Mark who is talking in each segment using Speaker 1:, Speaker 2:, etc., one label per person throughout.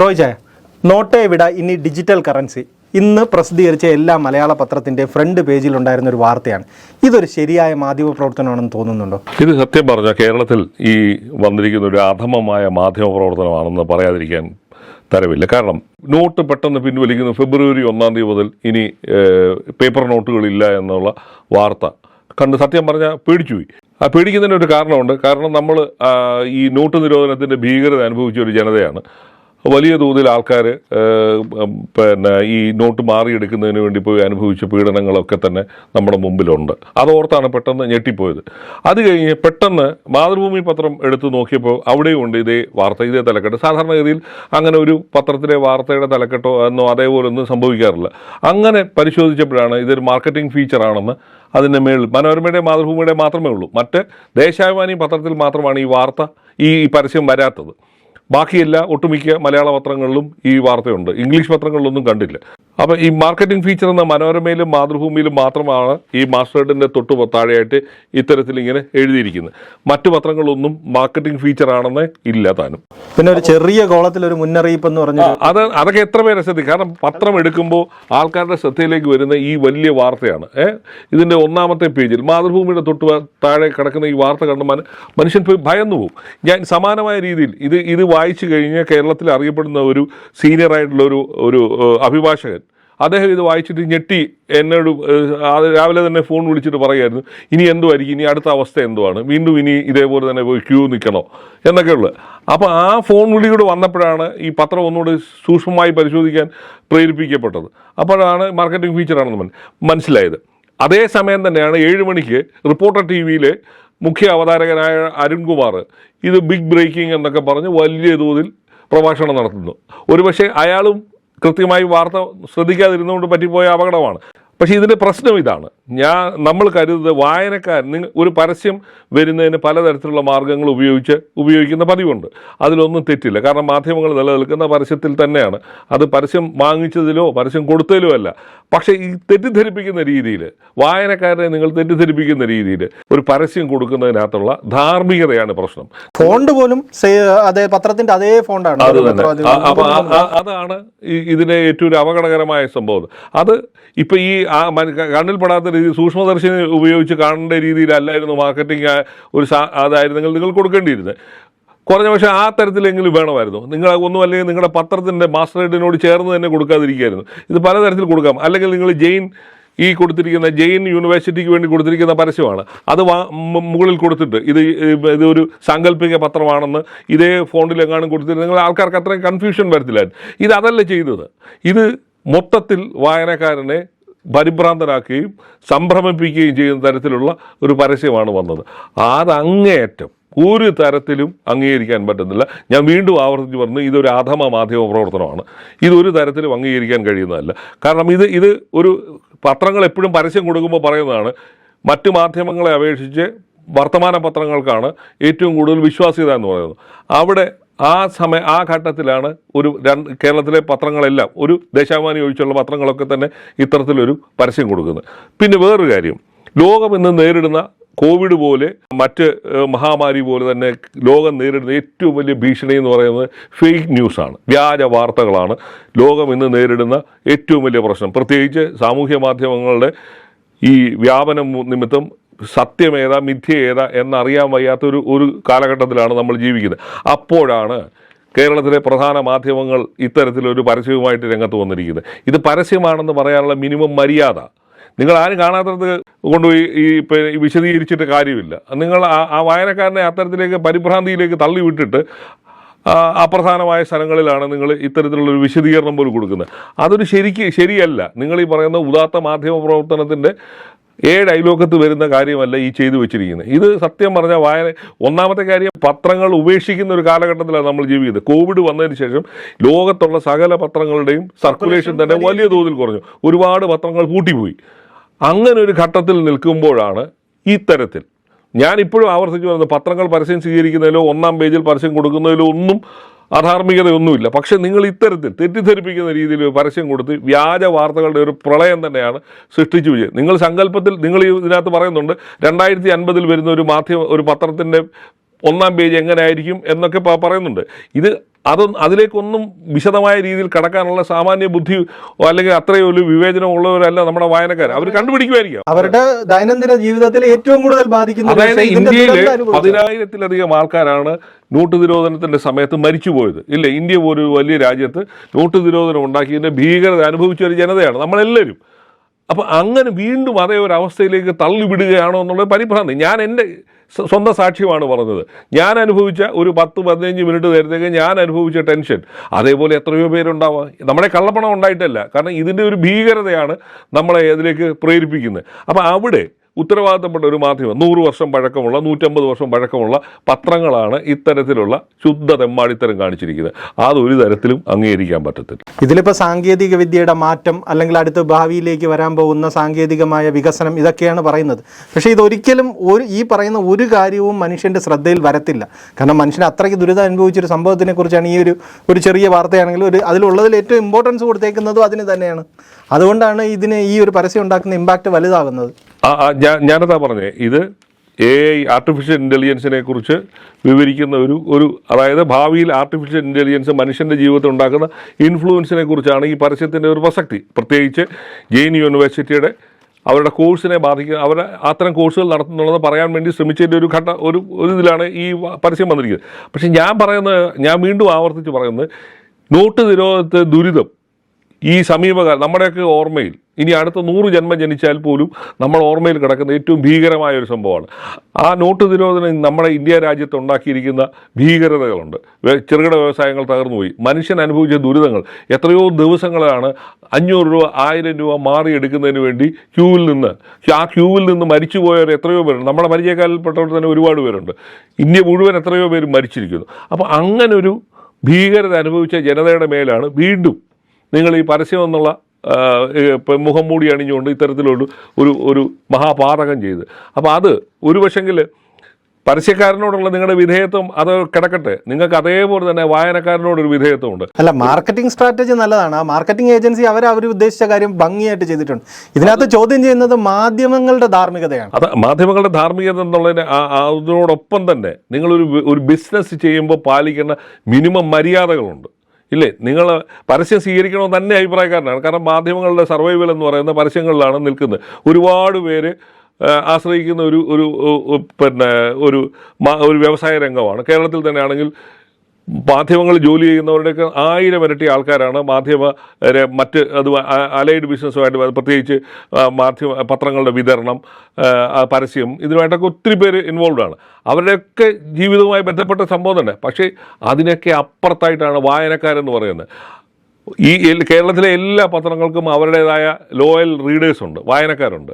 Speaker 1: Roy not വിട ഇനി digital currency ഇന്ന് പ്രസിദ്ധീകരിച്ച എല്ലാ മലയാള പത്രത്തിന്റെ ഫ്രണ്ട് പേജിലുണ്ടായിരുന്ന ഒരു വാർത്തയാണ്. ഇതൊരു ശരിയായ മാധ്യമ പ്രവർത്തനമാണെന്ന് തോന്നുന്നുണ്ടോ?
Speaker 2: ഇത് സത്യം പറഞ്ഞാൽ കേരളത്തിൽ ഈ വന്നിരിക്കുന്ന ഒരു അധമമായ മാധ്യമ പ്രവർത്തനമാണെന്ന് പറയാതിരിക്കാൻ തരവില്ല. കാരണം നോട്ട് പെട്ടെന്ന് പിൻവലിക്കുന്ന ഫെബ്രുവരി ഒന്നാം തീയതി മുതൽ ഇനി പേപ്പർ നോട്ടുകളില്ല എന്നുള്ള വാർത്ത കണ്ട് സത്യം പറഞ്ഞാൽ പേടിച്ചുപോയി. ആ പേടിക്കുന്നതിന് ഒരു കാരണമുണ്ട്. കാരണം നമ്മൾ ഈ നോട്ട് നിരോധനത്തിന്റെ ഭീകരത അനുഭവിച്ച ഒരു ജനതയാണ്. വലിയ തോതിൽ ആൾക്കാർ പിന്നെ ഈ നോട്ട് മാറിയെടുക്കുന്നതിന് വേണ്ടി പോയി അനുഭവിച്ച പീഡനങ്ങളൊക്കെ തന്നെ നമ്മുടെ മുമ്പിലുണ്ട്. അതോർത്താണ് പെട്ടെന്ന് ഞെട്ടിപ്പോയത്. അത് കഴിഞ്ഞ് പെട്ടെന്ന് മാതൃഭൂമി പത്രം എടുത്തു നോക്കിയപ്പോൾ അവിടെയും ഉണ്ട് ഇതേ വാർത്ത ഇതേ തലക്കെട്ട്. സാധാരണഗതിയിൽ അങ്ങനെ ഒരു പത്രത്തിലെ വാർത്തയുടെ തലക്കെട്ടോ എന്നോ അതേപോലെ ഒന്നും സംഭവിക്കാറില്ല. അങ്ങനെ പരിശോധിച്ചപ്പോഴാണ് ഇതൊരു മാർക്കറ്റിംഗ് ഫീച്ചറാണെന്ന് അതിന്റെ മേളിൽ മനോരമയുടെ മാതൃഭൂമിയുടെ മാത്രമേ ഉള്ളൂ. മറ്റ് ദേശാഭിമാനി പത്രത്തിൽ മാത്രമാണ് ഈ വാർത്ത ഈ പരസ്യം വരാത്തത്. ബാക്കിയെല്ലാ ഒട്ടുമിക്ക മലയാള പത്രങ്ങളിലും ഈ വാർത്തയുണ്ട്. ഇംഗ്ലീഷ് പത്രങ്ങളിലൊന്നും കണ്ടില്ല. അപ്പോൾ ഈ മാർക്കറ്റിംഗ് ഫീച്ചർ എന്ന മനോരമയിലും മാതൃഭൂമിയിലും മാത്രമാണ് ഈ മാസ്റ്റേർഡിന്റെ തൊട്ടു പത്താഴെയായിട്ട് ഇത്തരത്തിൽ ഇങ്ങനെ എഴുതിയിരിക്കുന്നത്. മറ്റു പത്രങ്ങളൊന്നും മാർക്കറ്റിംഗ് ഫീച്ചർ ആണെന്ന് ഇല്ല താനും.
Speaker 1: പിന്നെ ഒരു ചെറിയ കോളത്തിൽ ഒരു മുന്നറിയിപ്പ് എന്ന് പറഞ്ഞു
Speaker 2: അത് അതൊക്കെ എത്ര പേരെ ശ്രദ്ധിക്കും? കാരണം പത്രം എടുക്കുമ്പോൾ ആൾക്കാരുടെ ശ്രദ്ധയിലേക്ക് വരുന്ന ഈ വലിയ വാർത്തയാണ്. ഇതിന്റെ ഇതിന്റെ ഒന്നാമത്തെ പേജിൽ മാതൃഭൂമിയുടെ തൊട്ടു താഴെ കിടക്കുന്ന ഈ വാർത്ത കണ്ട് മനുഷ്യൻ പോയി ഭയന്നു പോകും ഞാൻ സമാനമായ രീതിയിൽ ഇത് ഇത് വായിച്ചു കഴിഞ്ഞ് കേരളത്തിൽ അറിയപ്പെടുന്ന ഒരു സീനിയർ ആയിട്ടുള്ള ഒരു ഒരു അഭിഭാഷകൻ അദ്ദേഹം ഇത് വായിച്ചിട്ട് ഞെട്ടി. എന്നോട് രാവിലെ തന്നെ ഫോൺ വിളിച്ചിട്ട് പറയുമായിരുന്നു ഇനി എന്തുമായിരിക്കും ഇനി അടുത്ത അവസ്ഥ എന്തുവാണ് വീണ്ടും ഇനി ഇതേപോലെ തന്നെ പോയി ക്യൂ നിൽക്കണോ? എന്നൊക്കെ ഉള്ളത് അപ്പോൾ ആ ഫോൺ വിളിയോട് വന്നപ്പോഴാണ് ഈ പത്രം ഒന്നുകൂടി സൂക്ഷ്മമായി പരിശോധിക്കാൻ പ്രേരിപ്പിക്കപ്പെട്ടത്. അപ്പോഴാണ് മാർക്കറ്റിംഗ് ഫീച്ചറാണെന്ന് മന- മനസ്സിലായത്. അതേ സമയം തന്നെയാണ് ഏഴ് മണിക്ക് റിപ്പോർട്ടർ ടി വിയിലെ മുഖ്യ അവതാരകനായ അരുൺകുമാർ ഇത് ബിഗ് ബ്രേക്കിംഗ് എന്നൊക്കെ പറഞ്ഞ് വലിയ തോതിൽ പ്രഭാഷണം നടത്തുന്നു. ഒരുപക്ഷെ അയാളും കൃത്യമായി വാർത്ത ശ്രദ്ധിക്കാതിരുന്നുകൊണ്ട് പറ്റിപ്പോയ അപകടമാണ്. പക്ഷേ ഇതിന്റെ പ്രശ്നം ഇതാണ്. ഞാൻ നമ്മൾ കരുതുന്നത് വായനക്കാരൻ നിങ്ങൾ ഒരു പരസ്യം വരുന്നതിന് പലതരത്തിലുള്ള മാർഗങ്ങൾ ഉപയോഗിച്ച് ഉപയോഗിക്കുന്ന പതിവുണ്ട്. അതിലൊന്നും തെറ്റില്ല. കാരണം മാധ്യമങ്ങൾ നിലനിൽക്കുന്ന പരസ്യത്തിൽ തന്നെയാണ്. അത് പരസ്യം വാങ്ങിച്ചതിലോ പരസ്യം കൊടുത്തതിലോ അല്ല. പക്ഷേ ഈ തെറ്റിദ്ധരിപ്പിക്കുന്ന രീതിയിൽ വായനക്കാരനെ നിങ്ങൾ തെറ്റിദ്ധരിപ്പിക്കുന്ന രീതിയിൽ ഒരു പരസ്യം കൊടുക്കുന്നതിനകത്തുള്ള ധാർമ്മികതയാണ് പ്രശ്നം.
Speaker 1: ഫോണ്ട് പോലും അതേ പത്രത്തിന്റെ അതേ ഫോണ്ടാണ്.
Speaker 2: അത് തന്നെ. അതാണ് ഈ ഇതിനെ ഏറ്റവും അപകടകരമായ സംഭവം. അത് ഇപ്പം ഈ ആ കണ്ണിൽ പെടാത്ത രീതി സൂക്ഷ്മദർശിനി ഉപയോഗിച്ച് കാണേണ്ട രീതിയിലല്ലായിരുന്നു മാർക്കറ്റിംഗ് ഒരു സാ- അതായിരുന്നെങ്കിൽ നിങ്ങൾ കൊടുക്കേണ്ടിയിരുന്നത് കുറഞ്ഞ പക്ഷേ ആ തരത്തിലെങ്കിലും വേണമായിരുന്നു. നിങ്ങൾ ഒന്നും അല്ലെങ്കിൽ നിങ്ങളുടെ പത്രത്തിന്റെ മാസ്റ്റർ ഹെഡിനോട് ചേർന്ന് തന്നെ കൊടുക്കാതിരിക്കുകയായിരുന്നു ഇത് പലതരത്തിൽ കൊടുക്കാം. അല്ലെങ്കിൽ നിങ്ങൾ ജെയിൻ ഈ കൊടുത്തിരിക്കുന്ന ജെയിൻ യൂണിവേഴ്സിറ്റിക്ക് വേണ്ടി കൊടുത്തിരിക്കുന്ന പരസ്യമാണ്. അത് മുകളിൽ കൊടുത്തിട്ട് ഇത് ഇത് ഒരു സാങ്കല്പിക പത്രമാണെന്ന് ഇതേ ഫോണ്ടിലെങ്ങാനും നിങ്ങൾ ആൾക്കാർക്ക് അത്രയും കൺഫ്യൂഷൻ വരത്തില്ലായിരുന്നു. ഇത് അതല്ല ചെയ്തത്. ഇത് മൊത്തത്തിൽ വായനക്കാരനെ പരിഭ്രാന്തനാക്കുകയും സംഭ്രമിപ്പിക്കുകയും ചെയ്യുന്ന തരത്തിലുള്ള ഒരു പരസ്യമാണ് വന്നത്. അതങ്ങേയറ്റം ഒരു തരത്തിലും അംഗീകരിക്കാൻ പറ്റുന്നില്ല. ഞാൻ വീണ്ടും ആവർത്തിച്ച് പറഞ്ഞു ഇതൊരു ആധമ മാധ്യമ പ്രവർത്തനമാണ്. ഇതൊരു തരത്തിലും അംഗീകരിക്കാൻ കഴിയുന്നതല്ല. കാരണം ഇത് ഇത് ഒരു പത്രങ്ങൾ എപ്പോഴും പരസ്യം കൊടുക്കുമ്പോൾ പറയുന്നതാണ് മറ്റു മാധ്യമങ്ങളെ അപേക്ഷിച്ച് വർത്തമാന പത്രങ്ങൾക്കാണ് ഏറ്റവും കൂടുതൽ വിശ്വാസ്യത എന്ന് പറയുന്നത്. അവിടെ ആ സമയ ആ ഘട്ടത്തിലാണ് ഒരു രണ്ട് കേരളത്തിലെ പത്രങ്ങളെല്ലാം ഒരു ദേശാഭിമാനി ഒഴിച്ചുള്ള പത്രങ്ങളൊക്കെ തന്നെ ഇത്തരത്തിലൊരു പരസ്യം കൊടുക്കുന്നത്. പിന്നെ വേറൊരു കാര്യം ലോകം ഇന്ന് നേരിടുന്ന കോവിഡ് പോലെ മറ്റ് മഹാമാരി പോലെ തന്നെ ലോകം നേരിടുന്ന ഏറ്റവും വലിയ ഭീഷണി എന്ന് പറയുന്നത് ഫേക്ക് ന്യൂസാണ് വ്യാജ വാർത്തകളാണ്. ലോകം ഇന്ന് നേരിടുന്ന ഏറ്റവും വലിയ പ്രശ്നം. പ്രത്യേകിച്ച് സാമൂഹ്യ മാധ്യമങ്ങളുടെ ഈ വ്യാപനം നിമിത്തം സത്യമേതാ മിഥ്യ ഏതാ എന്നറിയാൻ വയ്യാത്ത ഒരു ഒരു കാലഘട്ടത്തിലാണ് നമ്മൾ ജീവിക്കുന്നത്. അപ്പോഴാണ് കേരളത്തിലെ പ്രധാന മാധ്യമങ്ങൾ ഇത്തരത്തിലൊരു പരസ്യവുമായിട്ട് രംഗത്ത് വന്നിരിക്കുന്നത്. ഇത് പരസ്യമാണെന്ന് പറയാനുള്ള മിനിമം മര്യാദ. നിങ്ങൾ ആരും കാണാത്തത് കൊണ്ടുപോയി ഈ വിശദീകരിച്ചിട്ട് കാര്യമില്ല. നിങ്ങൾ ആ- വായനക്കാരനെ അത്തരത്തിലേക്ക് പരിഭ്രാന്തിയിലേക്ക് തള്ളിവിട്ടിട്ട് അപ്രധാനമായ സ്ഥലങ്ങളിലാണ് നിങ്ങൾ ഇത്തരത്തിലുള്ളൊരു വിശദീകരണം പോലും കൊടുക്കുന്നത്. അതൊരു ശരിക്ക് ശരിയല്ല. നിങ്ങൾ ഈ പറയുന്ന ഉദാത്ത മാധ്യമ പ്രവർത്തനത്തിന്റെ ഏഴ് അയലോക്കത്ത് വരുന്ന കാര്യമല്ല ഈ ചെയ്തു വെച്ചിരിക്കുന്നത്. ഇത് സത്യം പറഞ്ഞാൽ വായന ഒന്നാമത്തെ കാര്യം പത്രങ്ങൾ ഉപേക്ഷിക്കുന്ന ഒരു കാലഘട്ടത്തിലാണ് നമ്മൾ ജീവിക്കുന്നത്. കോവിഡ് വന്നതിന് ശേഷം ലോകത്തുള്ള സകല പത്രങ്ങളുടെയും സർക്കുലേഷൻ തന്നെ വലിയ തോതിൽ കുറഞ്ഞു. ഒരുപാട് പത്രങ്ങൾ കൂട്ടിപ്പോയി അങ്ങനെ ഒരു ഘട്ടത്തിൽ നിൽക്കുമ്പോഴാണ് ഇത്തരത്തിൽ ആവർത്തിച്ചു പറയുന്നത് പത്രങ്ങൾ പരസ്യം സ്വീകരിക്കുന്നതിലോ ഒന്നാം പേജിൽ പരസ്യം കൊടുക്കുന്നതിലോ ഒന്നും അധാർമികതയൊന്നുമില്ല. പക്ഷേ നിങ്ങൾ ഇത്തരത്തിൽ തെറ്റിദ്ധരിപ്പിക്കുന്ന രീതിയിൽ പരസ്യം കൊടുത്ത് വ്യാജ വാർത്തകളുടെ ഒരു പ്രളയം തന്നെയാണ് സൃഷ്ടിച്ചു വിജയം. നിങ്ങൾ സങ്കല്പത്തിൽ നിങ്ങൾ ഇതിനകത്ത് പറയുന്നുണ്ട് രണ്ടായിരത്തി അൻപതിൽ വരുന്ന ഒരു മാധ്യമ ഒരു പത്രത്തിന്റെ ഒന്നാം പേജ് എങ്ങനെയായിരിക്കും എന്നൊക്കെ പറയുന്നുണ്ട്. ഇത് അതൊന്നും അതിലേക്കൊന്നും വിശദമായ രീതിയിൽ കടക്കാനുള്ള സാമാന്യ ബുദ്ധി അല്ലെങ്കിൽ അത്രയും ഒരു വിവേചനം ഉള്ളവരല്ല നമ്മുടെ വായനക്കാർ അവർ കണ്ടുപിടിക്കുമായിരിക്കും.
Speaker 1: അവരുടെ ദൈനംദിന ജീവിതത്തിൽ ഏറ്റവും കൂടുതൽ ബാധിക്കുന്ന
Speaker 2: അതായത്
Speaker 1: ഇന്ത്യയിലെ
Speaker 2: പതിനായിരത്തിലധികം ആൾക്കാരാണ് നോട്ട് നിരോധനത്തിന്റെ സമയത്ത് മരിച്ചുപോയത്. ഇല്ല ഇന്ത്യ ഒരു വലിയ രാജ്യത്ത് നോട്ട് നിരോധനം ഉണ്ടാക്കിയതിന്റെ ഭീകരത അനുഭവിച്ച ഒരു ജനതയാണ് നമ്മളെല്ലാവരും. അപ്പൊ അങ്ങനെ വീണ്ടും അതേ ഒരു അവസ്ഥയിലേക്ക് തള്ളിവിടുകയാണോ എന്നുള്ള പരിഭ്രാന്തി. ഞാൻ എന്റെ സ്വന്തം സാക്ഷ്യമാണ് പറഞ്ഞത്. ഞാൻ അനുഭവിച്ച ഒരു പത്ത് പതിനഞ്ച് മിനിറ്റ് നേരത്തേക്ക് ഞാൻ അനുഭവിച്ച ടെൻഷൻ. അതേപോലെ എത്രയോ പേരുണ്ടാവാം. നമ്മുടെ കള്ളപ്പണം ഉണ്ടായിട്ടല്ല. കാരണം ഇതിന്റെ ഒരു ഭീകരതയാണ് നമ്മളെ അതിലേക്ക് പ്രേരിപ്പിക്കുന്നത്. അപ്പോൾ അവിടെ ഉത്തരവാദിത്തപ്പെട്ട ഒരു മാധ്യമം നൂറ് വർഷം പഴക്കമുള്ള നൂറ്റമ്പത് വർഷം പഴക്കമുള്ള പത്രങ്ങളാണ് ഇത്തരത്തിലുള്ള ശുദ്ധ തെമ്മാടിത്തരം കാണിച്ചിരിക്കുന്നത്. അതൊരു തരത്തിലും അംഗീകരിക്കാൻ പറ്റത്തില്ല.
Speaker 1: ഇതിലിപ്പോൾ സാങ്കേതിക വിദ്യയുടെ മാറ്റം അല്ലെങ്കിൽ അടുത്ത ഭാവിയിലേക്ക് വരാൻ പോകുന്ന സാങ്കേതികമായ വികസനം ഇതൊക്കെയാണ് പറയുന്നത്. പക്ഷേ ഇതൊരിക്കലും ഒരു ഈ പറയുന്ന ഒരു കാര്യവും മനുഷ്യന്റെ ശ്രദ്ധയിൽ വരത്തില്ല. കാരണം മനുഷ്യൻ അത്രയ്ക്ക് ദുരിതം അനുഭവിച്ചൊരു സംഭവത്തിനെക്കുറിച്ചാണ് ഈ ഒരു ഒരു ചെറിയ വാർത്തയാണെങ്കിലും ഒരു അതിലുള്ളതിൽ ഏറ്റവും ഇമ്പോർട്ടൻസ് കൊടുത്തേക്കുന്നതും അതിന് തന്നെയാണ്. അതുകൊണ്ടാണ് ഇതിന് ഈ ഒരു പരസ്യം ഉണ്ടാക്കുന്ന ഇമ്പാക്റ്റ് വലുതാകുന്നത്.
Speaker 2: ഞാനതാ പറഞ്ഞേ ഇത് എ ഐ ആർട്ടിഫിഷ്യൽ ഇന്റലിജൻസിനെ കുറിച്ച് വിവരിക്കുന്ന ഒരു ഒരു അതായത് ഭാവിയിൽ ആർട്ടിഫിഷ്യൽ ഇന്റലിജൻസ് മനുഷ്യന്റെ ജീവിതത്തിൽ ഉണ്ടാക്കുന്ന ഇൻഫ്ലുവൻസിനെ കുറിച്ചാണ് ഈ പരസ്യത്തിന്റെ ഒരു പ്രസക്തി. പ്രത്യേകിച്ച് ജെയിൻ യൂണിവേഴ്സിറ്റിയുടെ അവരുടെ കോഴ്സിനെ ബാധിക്കുക അവരുടെ അത്തരം കോഴ്സുകൾ നടത്തുന്നുള്ളത് പറയാൻ വേണ്ടി ശ്രമിച്ചതിന്റെ ഒരു ഘട്ട ഒരു ഒരു ഇതിലാണ് ഈ പരസ്യം വന്നിരിക്കുന്നത്. പക്ഷേ ഞാൻ പറയുന്നത് ഞാൻ വീണ്ടും ആവർത്തിച്ച് പറയുന്നത് നോട്ട് നിരോധത്തെ ദുരിതം ഈ സമീപകാലം നമ്മുടെയൊക്കെ ഓർമ്മയിൽ ഇനി അടുത്ത നൂറ് ജന്മം ജനിച്ചാൽ പോലും നമ്മൾ ഓർമ്മയിൽ കിടക്കുന്ന ഏറ്റവും ഭീകരമായ ഒരു സംഭവമാണ്. ആ നോട്ട് നിരോധനം നമ്മുടെ ഇന്ത്യ രാജ്യത്ത് ഉണ്ടാക്കിയിരിക്കുന്ന ഭീകരതകളുണ്ട്. ചെറുകിട വ്യവസായങ്ങൾ തകർന്നുപോയി. മനുഷ്യൻ അനുഭവിച്ച ദുരിതങ്ങൾ എത്രയോ ദിവസങ്ങളാണ് അഞ്ഞൂറ് രൂപ ആയിരം രൂപ മാറിയെടുക്കുന്നതിന് വേണ്ടി ക്യൂവിൽ നിന്ന്. ആ ക്യൂവിൽ നിന്ന് മരിച്ചു പോയവർ എത്രയോ പേരുണ്ട്. നമ്മുടെ പരിചയക്കാരിൽപ്പെട്ടവർ തന്നെ ഒരുപാട് പേരുണ്ട്. ഇന്ത്യ മുഴുവൻ എത്രയോ പേര് മരിച്ചിരിക്കുന്നു. അപ്പോൾ അങ്ങനൊരു ഭീകരത അനുഭവിച്ച ജനതയുടെ മേലാണ് വീണ്ടും നിങ്ങൾ ഈ പരസ്യം എന്നുള്ള മുഖം മൂടി അണിഞ്ഞുകൊണ്ട് ഇത്തരത്തിലൊരു ഒരു ഒരു മഹാപാതകം ചെയ്ത്. അപ്പോൾ അത് ഒരു പക്ഷെങ്കിൽ പരസ്യക്കാരനോടുള്ള നിങ്ങളുടെ വിധേയത്വം അത് കിടക്കട്ടെ. നിങ്ങൾക്ക് അതേപോലെ തന്നെ വായനക്കാരനോടൊരു വിധേയത്വമുണ്ട്.
Speaker 1: അല്ല മാർക്കറ്റിംഗ് സ്ട്രാറ്റജി നല്ലതാണ്. ആ മാർക്കറ്റിംഗ് ഏജൻസി അവർ അവർ ഉദ്ദേശിച്ച കാര്യം ഭംഗിയായിട്ട് ചെയ്തിട്ടുണ്ട്. ഇതിനകത്ത് ചോദ്യം ചെയ്യുന്നത് മാധ്യമങ്ങളുടെ ധാർമ്മികതയാണ്.
Speaker 2: അത് മാധ്യമങ്ങളുടെ ധാർമ്മികത എന്നുള്ളതിന് അതിനോടൊപ്പം തന്നെ നിങ്ങളൊരു ഒരു ബിസിനസ് ചെയ്യുമ്പോൾ പാലിക്കേണ്ട മിനിമം മര്യാദകളുണ്ട്. ഇല്ലേ? നിങ്ങൾ പരസ്യം സ്വീകരിക്കണമെന്ന് തന്നെ അഭിപ്രായക്കാരനാണ്. കാരണം മാധ്യമങ്ങളുടെ സർവൈവൽ എന്ന് പറയുന്ന പരസ്യങ്ങളിലാണ് നിൽക്കുന്നത്. ഒരുപാട് പേര് ആശ്രയിക്കുന്ന ഒരു ഒരു പിന്നെ ഒരു ഒരു വ്യവസായ രംഗമാണ്. കേരളത്തിൽ തന്നെ ആണെങ്കിൽ മാധ്യമങ്ങളിൽ ജോലി ചെയ്യുന്നവരുടെയൊക്കെ ആയിരം ഇരട്ടി ആൾക്കാരാണ്. മാധ്യമ മറ്റ് അത് അലൈഡ് ബിസിനസ്സുമായിട്ട് പ്രത്യേകിച്ച് മാധ്യമ പത്രങ്ങളുടെ വിതരണം പരസ്യം ഇതിനുമായിട്ടൊക്കെ ഒത്തിരി പേര് ഇൻവോൾവ് ആണ്. അവരുടെയൊക്കെ ജീവിതവുമായി ബന്ധപ്പെട്ട സംഭവം തന്നെ. പക്ഷേ അതിനൊക്കെ അപ്പുറത്തായിട്ടാണ് വായനക്കാരെന്ന് പറയുന്നത്. ഈ കേരളത്തിലെ എല്ലാ പത്രങ്ങൾക്കും അവരുടേതായ ലോയൽ റീഡേഴ്സുണ്ട് വായനക്കാരുണ്ട്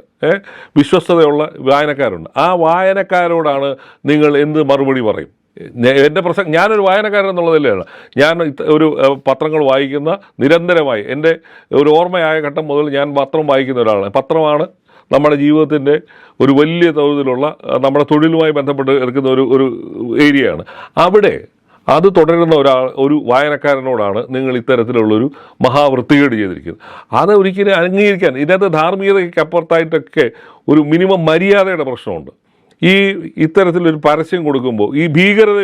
Speaker 2: വിശ്വസ്തതയുള്ള വായനക്കാരുണ്ട്. ആ വായനക്കാരോടാണ് നിങ്ങൾ എന്ത് മറുപടി പറയും? എന്റെ പ്രസംഗം ഞാനൊരു വായനക്കാരൻ എന്നുള്ളതിലാണ് ഞാൻ ഒരു പത്രങ്ങൾ വായിക്കുന്ന നിരന്തരമായി എന്റെ ഒരു ഓർമ്മയായ ഘട്ടം മുതൽ ഞാൻ പത്രം വായിക്കുന്ന ഒരാളാണ്. പത്രമാണ് നമ്മുടെ ജീവിതത്തിന്റെ ഒരു വലിയ തോതിലുള്ള നമ്മുടെ തൊഴിലുമായി ബന്ധപ്പെട്ട് എടുക്കുന്ന ഒരു ഒരു ഏരിയയാണ്. അവിടെ അത് തുടരുന്ന ഒരാൾ ഒരു വായനക്കാരനോടാണ് നിങ്ങൾ ഇത്തരത്തിലുള്ളൊരു മഹാവൃത്തികേട് ചെയ്തിരിക്കുന്നത്. അത് ഒരിക്കലും അംഗീകരിക്കാൻ ഇതിനകത്ത് ധാർമ്മികതയ്ക്ക് അപ്പുറത്തായിട്ടൊക്കെ ഒരു മിനിമം മര്യാദയുടെ പ്രശ്നമുണ്ട്. ഈ ഇത്തരത്തിലൊരു പരസ്യം കൊടുക്കുമ്പോൾ ഈ ഭീകരത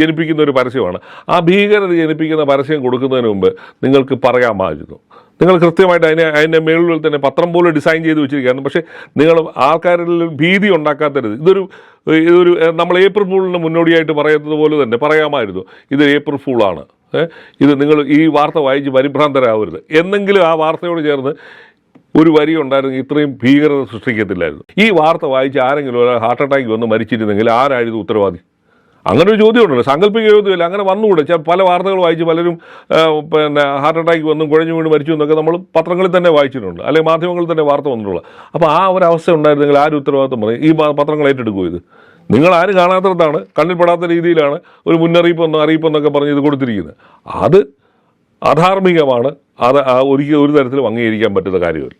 Speaker 2: ജനിപ്പിക്കുന്ന ഒരു പരസ്യമാണ്. ആ ഭീകരത ജനിപ്പിക്കുന്ന പരസ്യം കൊടുക്കുന്നതിന് മുമ്പ് നിങ്ങൾക്ക് പറയാൻ പറയാമായിരുന്നു നിങ്ങൾ കൃത്യമായിട്ട് അതിനെ അതിന്റെ മേളിൽ തന്നെ പത്രം പോലെ ഡിസൈൻ ചെയ്ത് വെച്ചിരിക്കുകയാണ്. പക്ഷേ നിങ്ങൾ ആൾക്കാരിൽ ഭീതി ഉണ്ടാക്കാത്തരുത്. ഇതൊരു ഇതൊരു നമ്മൾ ഏപ്രിൽ ഫൂളിന് മുന്നോടിയായിട്ട് പറയുന്നത് പോലെ തന്നെ പറയാമായിരുന്നു. ഇത് ഏപ്രിൽ ഫൂളാണ് ഇത് നിങ്ങൾ ഈ വാർത്ത വായിച്ച് പരിഭ്രാന്തരാവരുത്. എന്നെങ്കിലും ആ വാർത്തയോട് ചേർന്ന് ഒരു വരി ഉണ്ടായിരുന്നെങ്കിൽ ഇത്രയും ഭീകരത സൃഷ്ടിക്കത്തില്ലായിരുന്നു. ഈ വാർത്ത വായിച്ച് ആരെങ്കിലും ഒരാൾ ഹാർട്ട് അറ്റാക്ക് വന്ന് മരിച്ചിരുന്നെങ്കിൽ ആരായിരുന്നു ഉത്തരവാദി? അങ്ങനെ ഒരു ചോദ്യമുണ്ടല്ലോ. സാങ്കല്പിക ചോദ്യമില്ല. അങ്ങനെ വന്നുകൂടെ. പല വാർത്തകൾ വായിച്ച് പലരും പിന്നെ ഹാർട്ട് അറ്റാക്ക് വന്നും കുഴഞ്ഞു വീണ് മരിച്ചു എന്നൊക്കെ നമ്മൾ പത്രങ്ങളിൽ തന്നെ വായിച്ചിട്ടുണ്ട്. അല്ലെങ്കിൽ മാധ്യമങ്ങളിൽ തന്നെ വാർത്ത വന്നിട്ടുള്ള. അപ്പോൾ ആ ഒരു അവസ്ഥ ഉണ്ടായിരുന്നെങ്കിൽ ആരും ഉത്തരവാദിത്വം പറയും? ഈ പത്രങ്ങൾ ഏറ്റെടുക്കും ഇത്? നിങ്ങൾ ആരും കാണാത്തടത്താണ് കണ്ണിൽപ്പെടാത്ത രീതിയിലാണ് ഒരു മുന്നറിയിപ്പെന്നോ അറിയിപ്പെന്നൊക്കെ പറഞ്ഞ് ഇത് കൊടുത്തിരിക്കുന്നത്. അത് അധാർമികമാണ്. അത് ഒരിക്കലും ഒരു തരത്തിലും അംഗീകരിക്കാൻ പറ്റുന്ന കാര്യമല്ല.